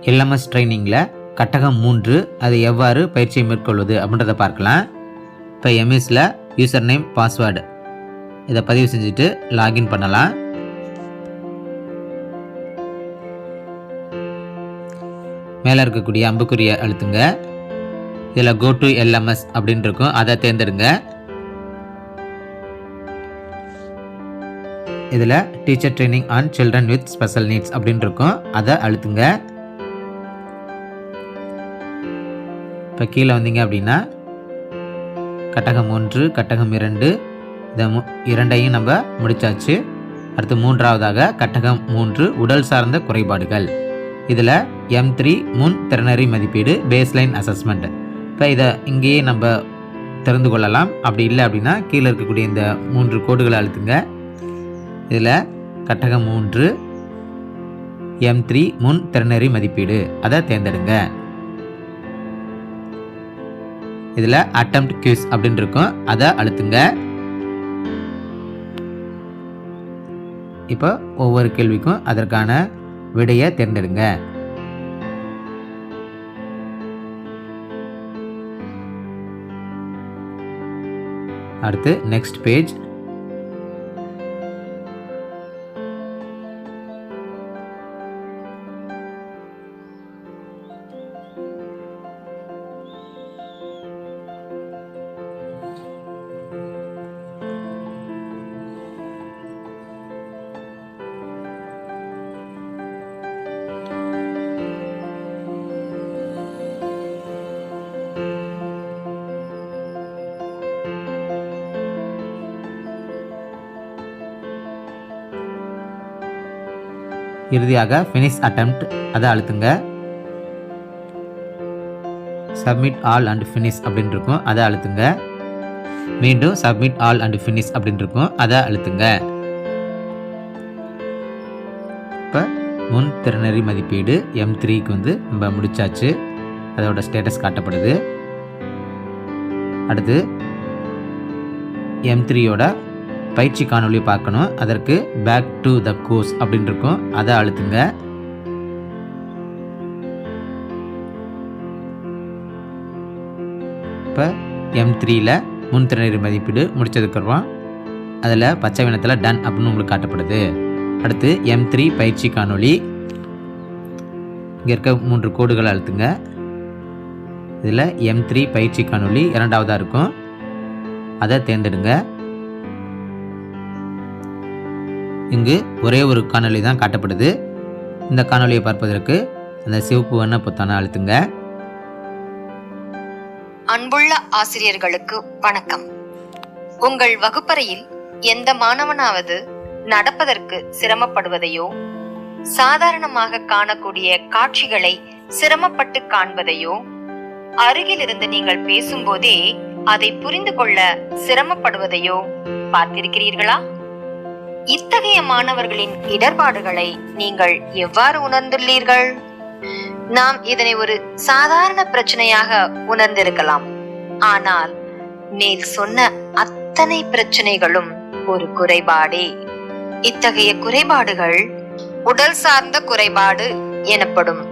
LMS ட்ரைனிங்கில் கட்டகம் மூன்று அதை எவ்வாறு பயிற்சியை மேற்கொள்வது அப்படின்றத பார்க்கலாம். இப்போ எம்எஸில் யூசர் நேம் பாஸ்வேர்டு இதை பதிவு செஞ்சுட்டு லாகின் பண்ணலாம். மேலே இருக்கக்கூடிய அம்புக்குரிய அழுத்துங்க. இதில் கோ டு எல்எம்எஸ் அப்படின்னு இருக்கும். அதை தேர்ந்தெடுங்க. இதில் teacher training on children with special needs அப்படின்னு இருக்கும். அதை அழுத்துங்க. இப்போ கீழே வந்தீங்க அப்படின்னா கட்டகம் ஒன்று கட்டகம் இரண்டு இதை மு இரண்டையும் நம்ம முடிச்சாச்சு. அடுத்து மூன்றாவதாக கட்டகம் மூன்று உடல் சார்ந்த குறைபாடுகள். இதில் எம் த்ரீ முன் திறனறி மதிப்பீடு பேஸ்லைன் அசஸ்மெண்ட் இப்போ இதை இங்கேயே நம்ம தெரிந்து கொள்ளலாம். அப்படி இல்லை அப்படின்னா கீழே இருக்கக்கூடிய இந்த மூன்று கோடுகளை அழுத்துங்க. இதில் கட்டகம் மூன்று எம் த்ரீ முன் திறனறி மதிப்பீடு. அதை தேர்ந்தெடுங்க. இதில் அட்டம்ப்ட் கியூஸ் அப்படின்னு இருக்கும். அதை அழுத்துங்க. இப்போ ஒவ்வொரு கேள்விக்கும் அதற்கான விடையை தேர்ந்தெடுங்க. அடுத்து நெக்ஸ்ட் பேஜ் இறுதியாக ஃபினிஷ் அட்டம்ப்ட் அதை அழுத்துங்க. சப்மிட் ஆல் அண்ட் ஃபினிஷ் அப்படின்னு இருக்கும் அதை அழுத்துங்க. மீண்டும் சப்மிட் ஆல் அண்ட் ஃபினிஷ் அப்படின்னு இருக்கும் அதை அழுத்துங்க. இப்போ முன் திறனறி மதிப்பீடு எம் த்ரீக்கு வந்து நம்ம முடிச்சாச்சு. அதோட ஸ்டேட்டஸ் காட்டப்படுது. அடுத்து எம் த்ரீயோட பயிற்சி காணொளி பார்க்கணும். அதற்கு பேக் டு த கோர்ஸ் அப்படின்னு இருக்கும் அதை அழுத்துங்க. இப்போ எம் த்ரீயில் முன்திறனறி மதிப்பீடு முடிச்சதுக்கப்புறம் அதில் பச்சை வினத்தில் டன் அப்படின்னு உங்களுக்கு காட்டப்படுது. அடுத்து எம் த்ரீ பயிற்சி காணொளி. இங்கே இருக்க மூன்று கோடுகளை அழுத்துங்க. இதில் எம் த்ரீ பயிற்சி காணொளி இரண்டாவதாக இருக்கும். அதை தேர்ந்தெடுங்க. இங்கு ஒரே ஒரு காணொளி தான் காட்டப்படுது. இந்த காணொளியை பார்ப்பதற்கு அந்த சிவப்பு வண்ண பொத்தான அழுத்துங்க. அன்புள்ள ஆசிரியர்களுக்கு வணக்கம். உங்கள் வகுப்பறையில் எந்த மாணவனாவது நடப்பதற்கு சிரமப்படுவதையோ சாதாரணமாக காணக்கூடிய காட்சிகளை சிரமப்பட்டு காண்பதையோ அருகிலிருந்து நீங்கள் பேசும்போதே அதை புரிந்து கொள்ள சிரமப்படுவதையோ பார்த்திருக்கிறீர்களா? இத்தகைய மாணவர்களின் இடர்பாடுகளை நீங்கள் எவ்வாறு உணர்ந்துள்ளீர்கள் நாம் இதனை ஒரு சாதாரண பிரச்சனையாக உணர்ந்திருக்கலாம். ஆனால் மேல் சொன்ன அத்தனை பிரச்சனைகளும் ஒரு குறைபாடே. இத்தகைய குறைபாடுகள் உடல் சார்ந்த குறைபாடு எனப்படும்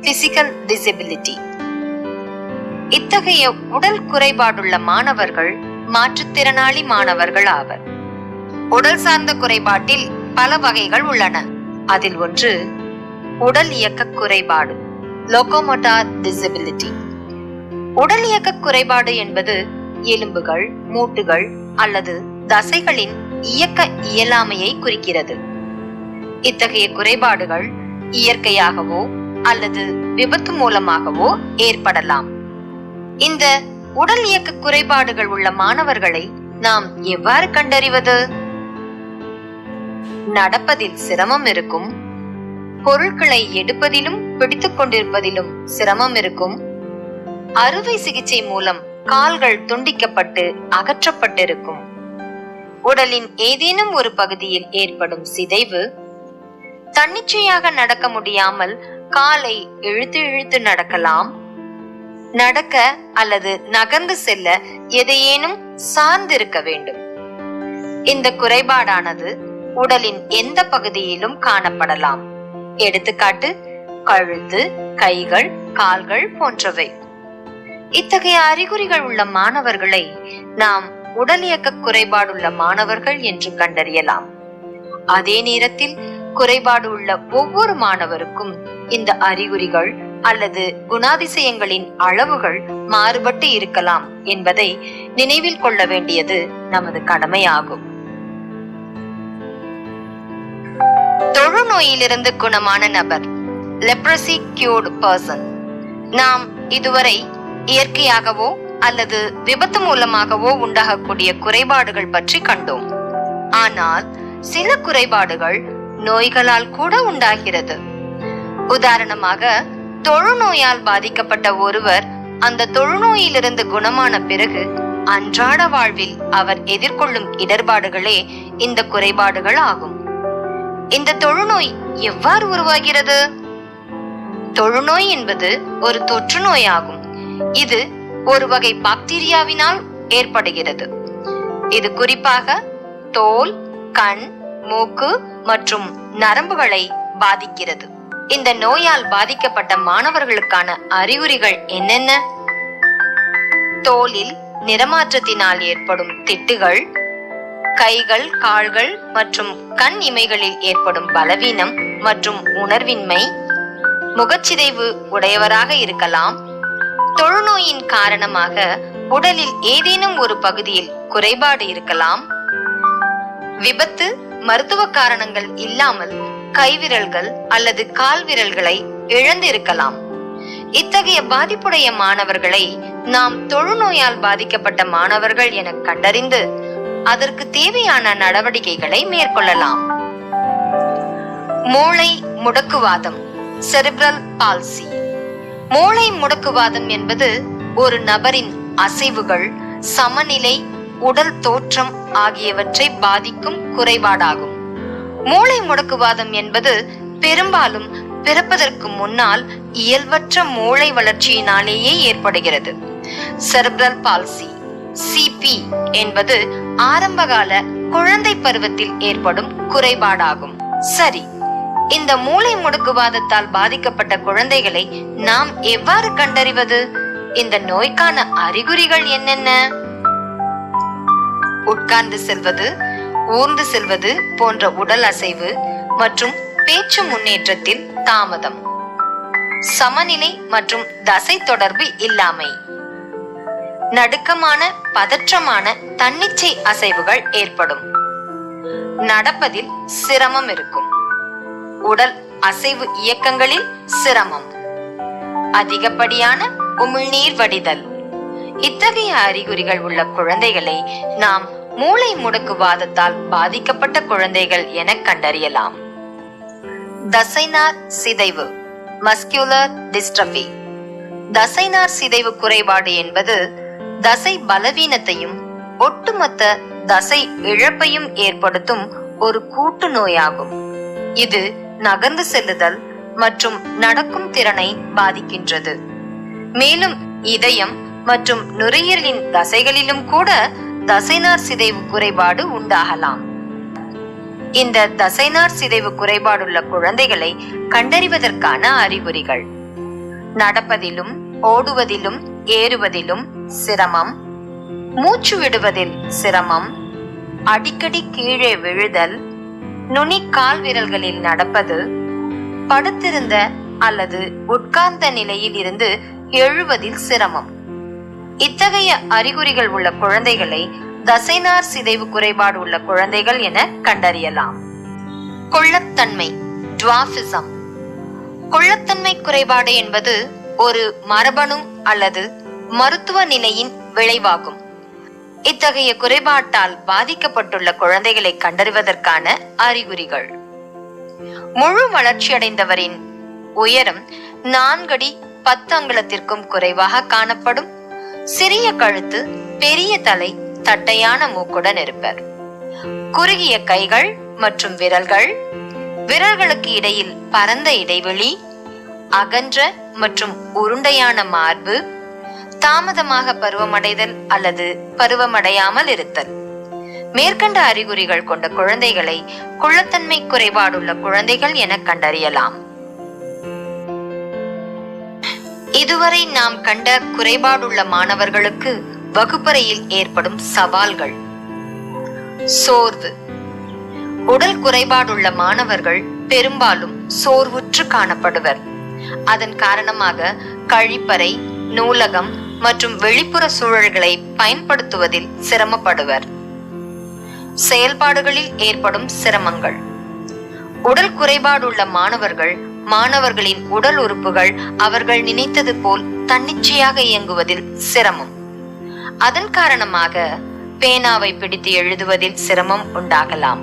பிசிக்கல் டிசபிலிட்டி இத்தகைய உடல் குறைபாடுள்ள மாணவர்கள் மாற்றுத்திறனாளி மாணவர்கள் ஆவர். உடல் சார்ந்த குறைபாட்டில் பல வகைகள் உள்ளன. அதில் ஒன்று உடல் இயக்க குறைபாடு லோகோமோட்டார் டிசபிலிட்டி உடல் இயக்க குறைபாடு என்பது எலும்புகள் மூட்டுகள் அல்லது தசைகளின் இயக்க இயலாமையை குறிக்கிறது. இத்தகைய குறைபாடுகள் இயற்கையாகவோ அல்லது விபத்து மூலமாகவோ ஏற்படலாம். இந்த உடல் இயக்க குறைபாடுகள் உள்ள மாணவர்களை நாம் எவ்வாறு கண்டறிவது? நடப்பதில் சிரமம் இருக்கும். பொருட்களை எடுப்பதிலும் பிடித்துக் கொண்டிருப்பதிலும் சிரமம் இருக்கும். அறுவை சிகிச்சை மூலம் கால்கள் துண்டிக்கப்பட்டு அகற்றப்பட்டிருக்கும். உடலின் ஏதேனும் ஒரு பகுதியில் ஏற்படும் சிதைவு தன்னிச்சையாக நடக்க முடியாமல் காலை இழுத்து இழுத்து நடக்கலாம். நடக்க அல்லது நகர்ந்து செல்ல எதையேனும் சார்ந்திருக்க வேண்டும். இந்த குறைபாடானது உடலின் எந்த பகுதியிலும் காணப்படலாம். எடுத்துக்காட்டு கழுத்து கைகள் கால்கள் போன்றவை. இத்தகைய அறிகுறிகள் உள்ள மாணவர்களை நாம் உடல் இயக்க குறைபாடுள்ள மாணவர்கள் என்று கண்டறியலாம். அதே நேரத்தில் குறைபாடு உள்ள ஒவ்வொரு மாணவருக்கும் இந்த அறிகுறிகள் அல்லது குணாதிசயங்களின் அளவுகள் மாறுபட்டு இருக்கலாம் என்பதை நினைவில் கொள்ள வேண்டியது நமது கடமையாகும். தொழுநோயிலிருந்து குணமான நபர் லெப்ரசி கியூர்டு பர்சன் நாம் இதுவரை இயற்கையாகவோ அல்லது விபத்து மூலமாகவோ உண்டாகக்கூடிய குறைபாடுகள் பற்றி கண்டோம். ஆனால் சில குறைபாடுகள் நோய்களால் கூட உண்டாகிறது. உதாரணமாக தொழுநோயால் பாதிக்கப்பட்ட ஒருவர் அந்த தொழுநோயிலிருந்து குணமான பிறகு அன்றாட வாழ்வில் அவர் எதிர்கொள்ளும் இடர்பாடுகளே இந்த குறைபாடுகள் ஆகும். இந்த தொழுநோய் எவ்வாறு உருவாகிறது? தொழுநோய் என்பது ஒரு தொற்று நோயாகும். இது ஒரு வகை பாக்டீரியாவினால் ஏற்படுகிறது. இது குறிப்பாக தோல் கண் மூக்கு மற்றும் நரம்புகளை பாதிக்கிறது. இந்த நோயால் பாதிக்கப்பட்ட மாணவர்களுக்கான அறிகுறிகள் என்னென்ன? தோலில் நிறமாற்றத்தினால் ஏற்படும் திட்டுகள் கைகள் கால்கள் மற்றும் கண் இமைகளில் ஏற்படும் பலவீனம் மற்றும் உணர்வின்மை முகச்சிதைவு உடையவராக இருக்கலாம். தொழுநோயின் காரணமாக உடலில் ஏதேனும் ஒரு பகுதியில் குறைபாடு இருக்கலாம். விபத்து மருத்துவ காரணங்கள் இல்லாமல் கைவிரல்கள் அல்லது கால் விரல்களை இழந்திருக்கலாம். இத்தகைய பாதிப்புடைய மாணவர்களை நாம் தொழுநோயால் பாதிக்கப்பட்ட மாணவர்கள் என கண்டறிந்து அதற்கு தேவையான நடவடிக்கைகளை மேற்கொள்ளலாம். மூளை முடக்குவாதம் செரிப்ரல் பால்சி. மூளை முடக்குவாதம் என்பது ஒரு நபரின் அசைவுகள் சமநிலை உடல் தோற்றம் ஆகியவற்றை பாதிக்கும் குறைபாடாகும். மூளை முடக்குவாதம் என்பது பெரும்பாலும் பிறப்பதற்கு முன்னால் இயல்பற்ற மூளை வளர்ச்சியினாலேயே ஏற்படுகிறது. செரிப்ரல் பால்சி சிபி என்பது ஆரம்பகால குழந்தை பருவத்தில் ஏற்படும் குறைபாடாகும். சரி இந்த மூளை முடக்குவாதத்தால் பாதிக்கப்பட்ட குழந்தைகளை நாம் எவ்வாறு கண்டறிவது? இந்த நோய்க்கான அறிகுறிகள் என்னென்ன? உட்கார்ந்து செல்வது ஊர்ந்து செல்வது போன்ற உடல் அசைவு மற்றும் பேச்சு முன்னேற்றத்தில் தாமதம். சமநிலை மற்றும் தசை தொடர்பு இல்லாமை. நடுக்கமான பதற்றமான தன்னிச்சை அசைவுகள் ஏற்படும். நடப்பதில் சிரமம் இருக்கும். உடல் அசைவு இயக்கங்களில் சிரமம். அதிகப்படியான உமிழ்நீர் வடிதல். இத்தகைய அறிகுறிகள் உள்ள குழந்தைகளை நாம் மூளை முடக்குவாதத்தால் பாதிக்கப்பட்ட குழந்தைகள் என கண்டறியலாம். தசைநார் சிதைவு மஸ்குலர் டிஸ்ட்ரபி. தசைநார் சிதைவு குறைபாடு என்பது தசை பலவீனத்தையும் ஒட்டுமொத்த தசை இழப்பையும் ஏற்படுத்தும் ஒரு கூட்டு நோயாகும். இது நகர்ந்து செல்லுதல் மற்றும் நடக்கும் திறனை பாதிக்கின்றது. மேலும் இதயம் மற்றும் நுரையீரலின் தசைகளிலும் கூட தசைநார் சிதைவு குறைபாடு உண்டாகலாம். இந்த தசைநார் சிதைவு குறைபாடுள்ள குழந்தைகளை கண்டறிவதற்கான அறிகுறிகள். நடப்பதிலும் ஓடுவதிலும் ஏறுவதிலும் சிரமம் மூச்சு விடுவதில் சிரமம் அடிக்கடி கீழே விழுதல் நுனி கால் விரல்களில் நடப்பது படுத்திருந்த அல்லது உட்கார்ந்த நிலையில் இருந்து எழுவதில் சிரமம். இத்தகைய அறிகுறிகள் உள்ள குழந்தைகளை தசைனார் சிதைவு குறைபாடு உள்ள குழந்தைகள் என கண்டறியலாம். கொள்ளத்தன்மை டுவாஃபிசம். கொள்ளத்தன்மை குறைபாடு என்பது ஒரு மரபணு அல்லது மருத்துவ நிலையின் விளைவாகும். இத்தகைய குறைபாட்டால் பாதிக்கப்பட்டுள்ள குழந்தைகளை கண்டறிவதற்கான அறிகுறிகள். முழு வளர்ச்சியடைந்தவரின் உயரம் நான்கடி பத்து அங்குலத்திற்கும் குறைவாக காணப்படும். சிறிய கழுத்து பெரிய தலை தட்டையான மூக்குடன் இருப்பர். குறுகிய கைகள் மற்றும் விரல்கள். விரல்களுக்கு இடையில் பரந்த இடைவெளி. அகன்ற மற்றும் உருண்டையான மார்பு தாமதமாக பருவமடைதல் அல்லது பருவமடையாமல் இருத்தல். மேற்கண்ட அறிகுறிகள் கொண்ட குழந்தைகளை குள்ளத்தன்மை குறைபாடுள்ள குழந்தைகள் என கண்டறியலாம். இதுவரை நாம் கண்ட குறைபாடுள்ள மாணவர்களுக்கு வகுப்பறையில் ஏற்படும் சவால்கள். சோர்வு. உடல் குறைபாடுள்ள மாணவர்கள் பெரும்பாலும் சோர்வுற்று காணப்படுவர். அதன் காரணமாக கழிப்பறை நூலகம் மற்றும் வெளிப்புற சூழல்களை பயன்படுத்துவதில் சிரமப்படுவர். செயல்பாடுகளில் ஏற்படும் சிரமங்கள். உடல் குறைபாடுள்ள மாணவர்கள் மாணவர்களின் உடல் உறுப்புகள் அவர்கள் நினைத்தது போல் தன்னிச்சையாக இயங்குவதில் சிரமம். அதன் காரணமாக பேனாவை பிடித்து எழுதுவதில் சிரமம் உண்டாகலாம்.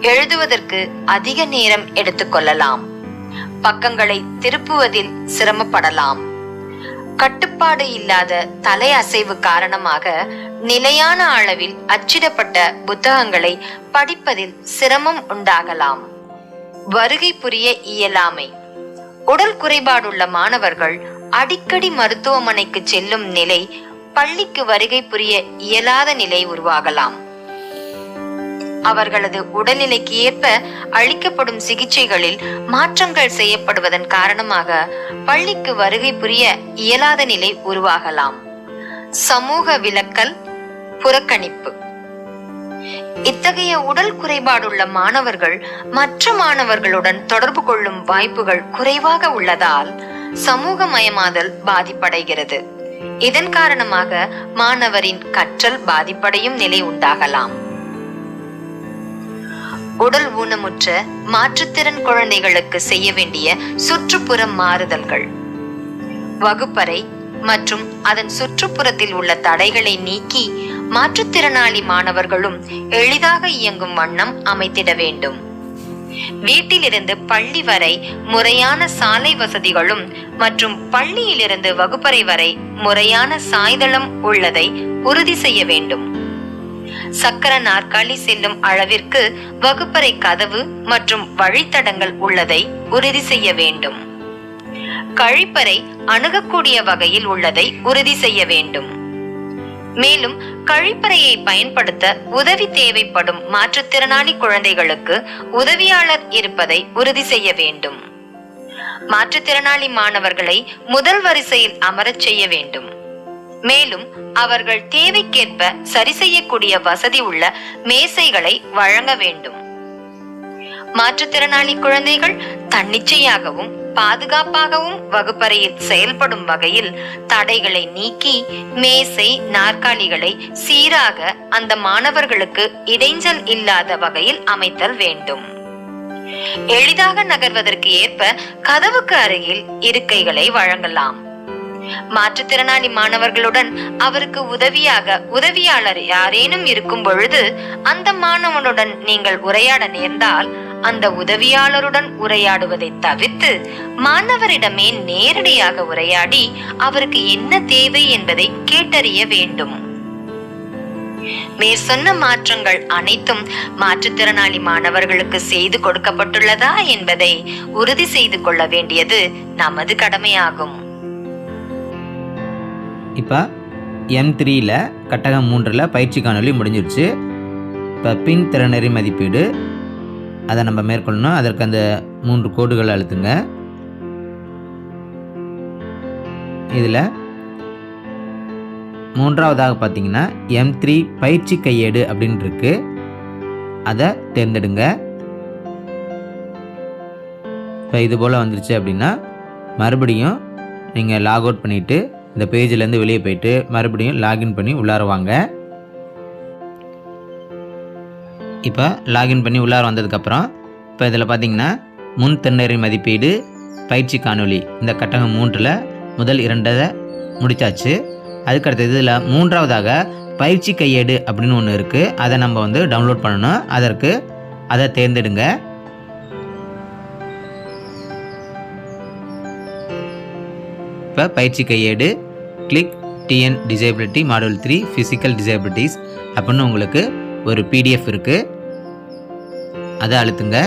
எழுதுவதற்கு அதிக நேரம் எடுத்துக்கொள்ளலாம் பக்கங்களை திருப்புவதில் சிரமப்படலாம். கட்டுப்பாடு இல்லாத தலை அசைவு காரணமாக நிலையான அளவில் அச்சிடப்பட்ட புத்தகங்களை படிப்பதில் சிரமம் உண்டாகலாம். வருகை புரிய இயலாமை. உடல் குறைபாடுள்ள மாணவர்கள் அடிக்கடி மருத்துவமனைக்கு செல்லும் நிலை பள்ளிக்கு வருகை புரிய இயலாத நிலை உருவாகலாம். அவர்களது உடல்நிலைக்கு ஏற்ப அளிக்கப்படும் சிகிச்சைகளில் மாற்றங்கள் செய்யப்படுவதன் காரணமாக பள்ளிக்கு வருகை புரிய இயலாத நிலை உருவாகலாம். சமூக விலக்கல் புறக்கணிப்பு. இத்தகைய உடல் குறைபாடுள்ள மாணவர்கள் மற்ற மாணவர்களுடன் தொடர்பு கொள்ளும் வாய்ப்புகள் குறைவாக உள்ளதால் சமூகமயமாதல் பாதிப்படைகிறது. இதன் காரணமாக மாணவரின் கற்றல் பாதிப்படையும் நிலை உண்டாகலாம். உடல் ஊனமுற்ற மாற்றுத்திறன் குழந்தைகளுக்கு செய்ய வேண்டிய சுற்றுப்புற மாறுதல்கள். வகுப்பறை மற்றும் அதன் சுற்றுப்புறத்தில் உள்ள தடைகளை நீக்கி மாற்றுத்திறனாளி மாணவர்களும் எளிதாக இயங்கும் வண்ணம் அமைத்திட வேண்டும். வீட்டிலிருந்து பள்ளி வரை முறையான சாலை வசதிகளும் மற்றும் பள்ளியிலிருந்து வகுப்பறை வரை முறையான சாய்தளம் உள்ளதை உறுதி செய்ய வேண்டும். சக்கர நாற்காலி செல்லும் அளவிற்கு வகுப்பறை கதவு மற்றும் வழித்தடங்கள் உள்ளதை உறுதி செய்ய வேண்டும். கழிப்பறை அணுகக்கூடிய வகையில் உள்ளதை உறுதி செய்ய வேண்டும். மேலும் கழிப்பறையை பயன்படுத்த உதவி தேவைப்படும் மாற்றுத்திறனாளி குழந்தைகளுக்கு உதவியாளர் இருப்பதை உறுதி செய்ய வேண்டும். மாற்றுத்திறனாளி மாணவர்களை முதல் வரிசையில் அமரச் செய்ய வேண்டும். மேலும் அவர்கள் தேவைக்கேற்ப சரி செய்யக்கூடிய வசதி உள்ள மேசைகளை வழங்க வேண்டும். மாற்றுத்திறனாளி குழந்தைகள் தன்னிச்சையாகவும் பாதுகாப்பாகவும் வகுப்பறையில் செயல்படும் வகையில் தடைகளை நீக்கி மேசை நாற்காலிகளை சீராக அந்த மாணவர்களுக்கு இடைஞ்சல் இல்லாத வகையில் அமைத்தல் வேண்டும். எளிதாக நகர்வதற்கு ஏற்ப கதவுக்கு அருகில் இருக்கைகளை வழங்கலாம். மாற்றுத்திறனாளி மாணவர்களுடன் அவருக்கு உதவியாக உதவியாளர் யாரேனும் இருக்கும் பொழுது அந்த மாணவனுடன் நீங்கள் உரையாட நேர்ந்தால் அந்த உதவியாளருடன் உரையாடுவதை தவிர்த்து மாணவரிடமே நேரடியாக உரையாடி அவருக்கு என்ன தேவை என்பதை கேட்டறிய வேண்டும். மேற்சொன்ன மாற்றங்கள் அனைத்தும் மாற்றுத்திறனாளி மாணவர்களுக்கு செய்து கொடுக்கப்பட்டுள்ளதா என்பதை உறுதி செய்து கொள்ள வேண்டியது நமது கடமையாகும். இப்போ எம் த்ரீயில் கட்டகம் மூன்றில் பயிற்சி காணொலி முடிஞ்சிருச்சு. இப்போ பின் திறனறி மதிப்பீடு. அதை நம்ம மேற்கொள்ளணும். அதற்கு அந்த மூன்று கோடுகள் அழுத்துங்க. இதில் மூன்றாவதாக பார்த்தீங்கன்னா எம் த்ரீ பயிற்சி கையேடு அப்படின்னு இருக்கு. அதை தேர்ந்தெடுங்க. இப்போ இது போல் வந்துருச்சு அப்படின்னா மறுபடியும் நீங்கள் லாக் அவுட் பண்ணிவிட்டு இந்த பேஜ்லேருந்து வெளியே போயிட்டு மறுபடியும் லாகின் பண்ணி உள்ளார வாங்க. இப்போ லாகின் பண்ணி உள்ளார வந்ததுக்கப்புறம் இப்போ இதில் பார்த்தீங்கன்னா முன் தென்னறி மதிப்பீடு பயிற்சி காணொளி இந்த கட்டகம் மூன்றில் முதல் இரண்டதை முடிச்சாச்சு. அதுக்கடுத்தது இதில் மூன்றாவதாக பயிற்சி கையேடு அப்படின்னு ஒன்று இருக்குது அதை நம்ம வந்து டவுன்லோட் பண்ணணும். அதற்கு அதை தேர்ந்தெடுங்க. இப்போ பயிற்சி கையேடு click TN disability model three physical disabilities அப்படின்னு உங்களுக்கு ஒரு பிடிஎஃப் இருக்குது அதை அழுத்துங்க.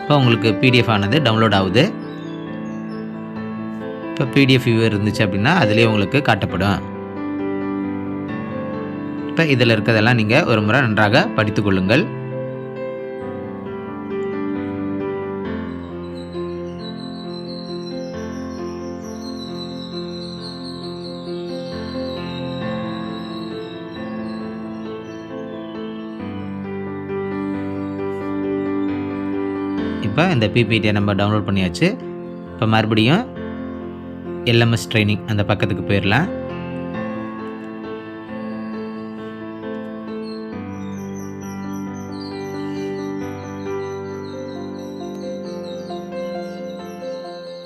இப்போ உங்களுக்கு பிடிஎஃப் ஆனது டவுன்லோட் ஆகுது. இப்போ பிடிஎஃப் வியூவர் இருந்துச்சு அப்படின்னா அதுலேயே உங்களுக்கு காட்டப்படும். இப்போ இதில் இருக்கிறதெல்லாம் நீங்கள் ஒரு முறை நன்றாக படித்துக்கொள்ளுங்கள் இப்போ இந்த பிபிடியை நம்ம டவுன்லோட் பண்ணியாச்சு. இப்போ மறுபடியும் எல்எம்எஸ் ட்ரைனிங் அந்த பக்கத்துக்கு போயிடலாம்.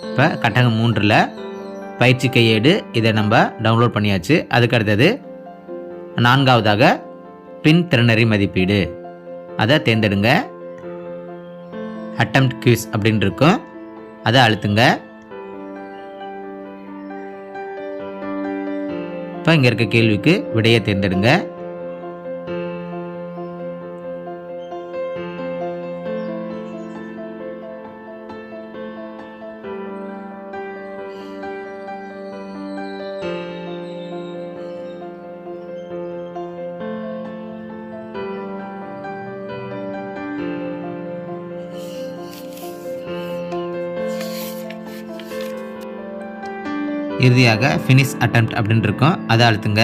இப்போ கட்டகம் மூன்றில் பயிற்சி கையேடு இதை நம்ம டவுன்லோட் பண்ணியாச்சு. அதுக்கு அடுத்தது நான்காவதாக பின் திறனறி மதிப்பீடு. அதை தேர்ந்தெடுங்க. அட்டம் கியூஸ் அப்படின்னு இருக்கும் அதை அழுத்துங்க. இப்போ இங்கே இருக்க கேள்விக்கு விடையை தேர்ந்தெடுங்க. இறுதியாக ஃபினிஷ் அட்டம் அப்படின்னு இருக்கும். அதை அழுத்துங்க.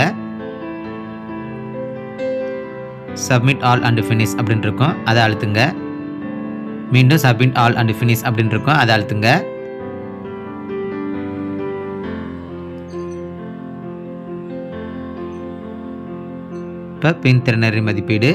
சப்மிட் ஆல் அண்டு ஃபினிஷ் அப்படின்னு இருக்கும். அதை அழுத்துங்க. மீண்டும் சப்மிட் ஆல் அண்டு ஃபினிஷ் அப்படின்னு இருக்கும். அதை அழுத்துங்க. இப்போ பின் திறனறி மதிப்பீடு.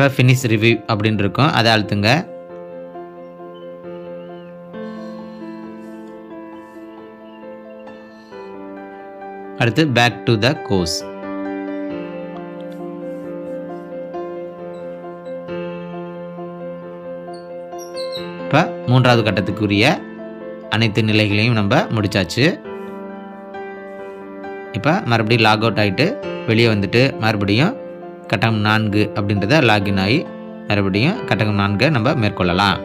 இப்போ ஃபினிஷ் ரிவ்யூ அப்படின்னு இருக்கும். அதை அழுத்துங்க. அடுத்து பேக் டு த கோர்ஸ் இப்போ மூன்றாவது கட்டத்துக்குரிய அனைத்து நிலைகளையும் நம்ம முடிச்சாச்சு. இப்போ மறுபடியும் லாக் அவுட் ஆகிட்டு வெளியே வந்துட்டு மறுபடியும் கட்டகம் நான்கு அப்படின்றத லாகின் ஆகி மறுபடியும் கட்டகம் நான்கை நம்ம மேற்கொள்ளலாம்.